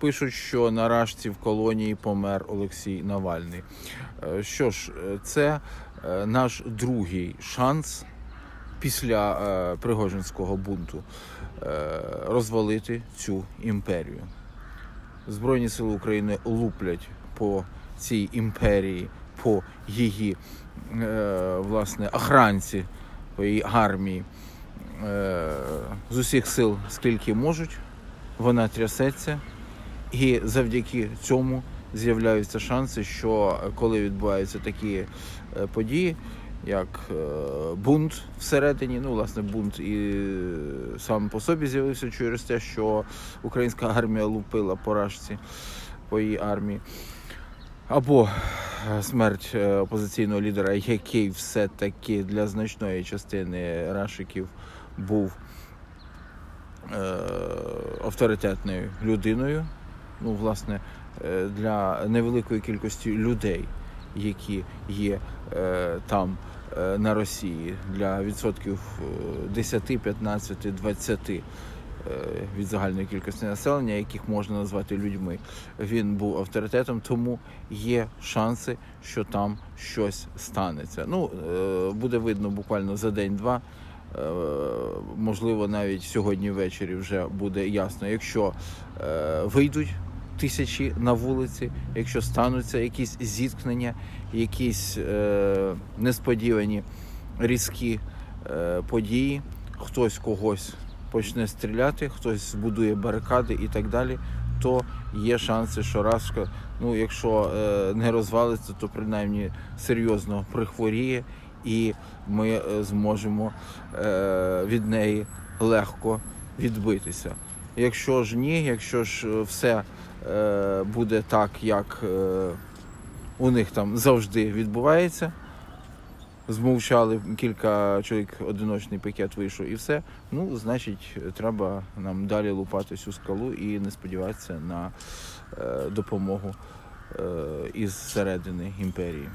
Пишуть, що на рашці в колонії помер Олексій Навальний. Е, Що ж, е, це е, наш другий шанс після Пригожинського бунту розвалити цю імперію. Збройні сили України луплять по цій імперії, по її власне охранці, по її армії з усіх сил, скільки можуть. Вона трясеться, і завдяки цьому з'являються шанси, що коли відбуваються такі е, події, як е, бунт всередині, ну, власне, бунт і е, сам по собі з'явився через те, що українська армія лупила по рашці, по її армії. Або смерть опозиційного лідера, який все-таки для значної частини рашиків був авторитетною людиною. Ну, власне, е, для невеликої кількості людей, які є е, там е, на Росії, для відсотків е, 10, 15, 20 е, від загальної кількості населення, яких можна назвати людьми, він був авторитетом, тому є шанси, що там щось станеться. Ну, буде видно буквально за день-два. Можливо, навіть сьогодні ввечері вже буде ясно, якщо вийдуть тисячі на вулиці, якщо стануться якісь зіткнення, якісь е, несподівані різкі е, події, хтось когось почне стріляти, хтось збудує барикади і так далі, то є шанси, що Рашка, ну якщо е, не розвалиться, то принаймні серйозно прихворіє, і ми е, зможемо е, від неї легко відбитися. Якщо ж ні, якщо ж е, все буде так, як е, у них там завжди відбувається, змовчали кілька чоловік, одиночний пакет вийшов і все. Ну, значить, треба нам далі лупати цю скалу і не сподіватися на е, допомогу е, із середини імперії.